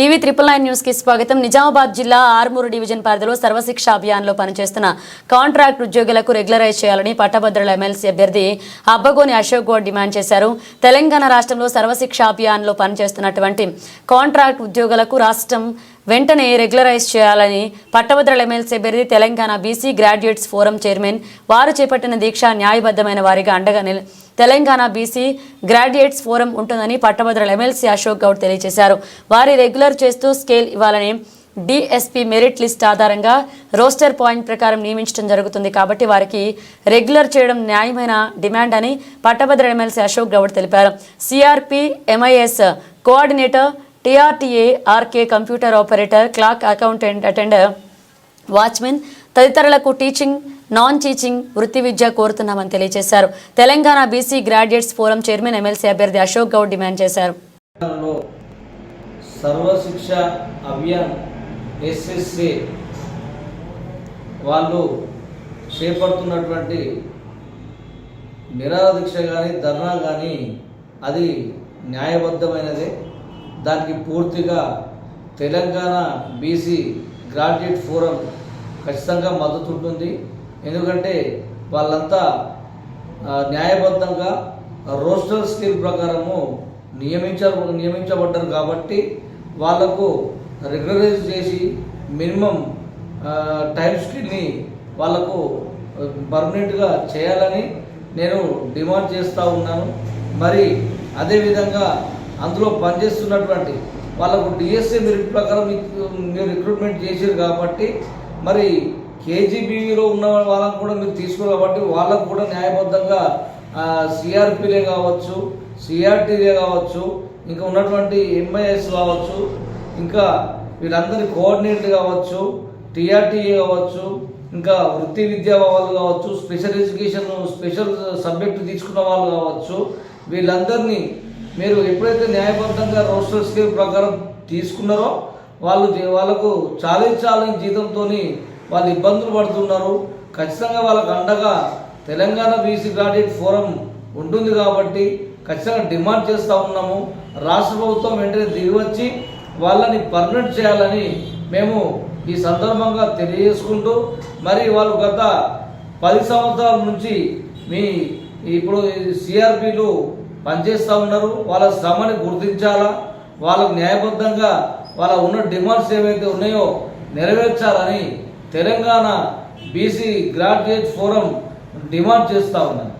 TV triple nine న్యూస్కి స్వాగతం. నిజామాబాద్ జిల్లా ఆర్మూరు డివిజన్ పరిధిలో సర్వశిక్ష అభియాన్లో పనిచేస్తున్న కాంట్రాక్ట్ ఉద్యోగులకు రెగ్యులరైజ్ చేయాలని పట్టభద్రుల ఎమ్మెల్సీ అభ్యర్థి అబ్బగోని అశోక్ గౌడ్ డిమాండ్ చేశారు. తెలంగాణ రాష్ట్రంలో సర్వశిక్ష అభియాన్లో పనిచేస్తున్నటువంటి కాంట్రాక్ట్ ఉద్యోగులకు రాష్ట్రం వెంటనే రెగ్యులరైజ్ చేయాలని పట్టభద్రుల ఎమ్మెల్సీ అభ్యర్థి Telangana BC graduates forum chairman వారు చేపట్టిన దీక్ష న్యాయబద్ధమైన వారిగా అండగా తెలంగాణ బీసీ గ్రాడ్యుయేట్స్ ఫోరం ఉంటుందని పట్టభద్రుల ఎమ్మెల్సీ అశోక్ గౌడ్ తెలియజేశారు. వారి రెగ్యులర్ చేస్తూ స్కేల్ ఇవ్వాలని డిఎస్పీ మెరిట్ లిస్ట్ ఆధారంగా రోస్టర్ పాయింట్ ప్రకారం నియమించడం జరుగుతుంది కాబట్టి వారికి రెగ్యులర్ చేయడం న్యాయమైన డిమాండ్ అని పట్టభద్ర ఎమ్మెల్సీ అశోక్ గౌడ్ తెలిపారు. CRP MIS coordinator TRTA RK computer operator clerk accountant attender watchman తదితరులకు teaching non teaching వృత్తి విద్య కోరుతున్నామని తెలియజేశారు. Telangana BC graduates forum chairman MLC అభ్యర్థి అశోక్ గౌడ్ డిమాండ్ చేశారు. సర్వశిక్ష అభియాన్ ఎస్ఎస్సి వాళ్ళు చేపడుతున్నటువంటి నిరాదీక్ష కానీ ధర్నా కానీ అది న్యాయబద్ధమైనదే. దానికి పూర్తిగా తెలంగాణ బీసీ గ్రాడ్యుయేట్ ఫోరం ఖచ్చితంగా మద్దతు ఉంటుంది. ఎందుకంటే వాళ్ళంతా న్యాయబద్ధంగా రోస్టల్ స్కీమ్ ప్రకారము నియమించ నియమించబడ్డారు కాబట్టి వాళ్ళకు రెగ్యులరైజ్ చేసి మినిమం టైం స్కిల్ని వాళ్ళకు పర్మనెంట్గా చేయాలని నేను డిమాండ్ చేస్తూ ఉన్నాను. మరి అదేవిధంగా అందులో పనిచేస్తున్నటువంటి వాళ్ళకు డిఎస్ఏ మెరిట్ ప్రకారం మీరు రిక్రూట్మెంట్ చేశారు కాబట్టి మరి కేజీబీవీలో ఉన్న వాళ్ళకు కూడా మీరు తీసుకున్నారు కాబట్టి వాళ్ళకు కూడా న్యాయబద్ధంగా సిఆర్పీలే కావచ్చు సిఆర్టీలే కావచ్చు ఇంకా ఉన్నటువంటి ఎంఐఎస్ కావచ్చు ఇంకా వీళ్ళందరి కోఆర్డినేటర్ కావచ్చు టీఆర్టీఏ కావచ్చు ఇంకా వృత్తి విద్యా వాళ్ళు కావచ్చు స్పెషల్ ఎడ్యుకేషన్ స్పెషల్ సబ్జెక్టు తీసుకున్న వాళ్ళు కావచ్చు వీళ్ళందరినీ మీరు ఎప్పుడైతే న్యాయబద్ధంగా రోస్టర్ స్కేల్ ప్రకారం తీసుకున్నారో వాళ్ళు వాళ్ళకు చాలీ చాలని జీతంతో వాళ్ళు ఇబ్బందులు పడుతున్నారు. ఖచ్చితంగా వాళ్ళకు అండగా తెలంగాణ బీసీ గ్రాడ్యుయేట్ ఫోరం ఉంటుంది కాబట్టి ఖచ్చితంగా డిమాండ్ చేస్తూ ఉన్నాము. రాష్ట్ర ప్రభుత్వం వెంటనే దిగి వచ్చి వాళ్ళని పర్మనెంట్ చేయాలని మేము ఈ సందర్భంగా తెలియజేసుకుంటూ మరి వాళ్ళు గత పది సంవత్సరాల నుంచి మీ ఇప్పుడు సిఆర్పిలు పనిచేస్తూ ఉన్నారు. వాళ్ళ శ్రమని గుర్తించాలా? వాళ్ళకు న్యాయబద్ధంగా వాళ్ళ ఉన్న డిమాండ్స్ ఏవైతే ఉన్నాయో నెరవేర్చాలని Telangana BC graduate forum demand చేస్తూ ఉన్నాను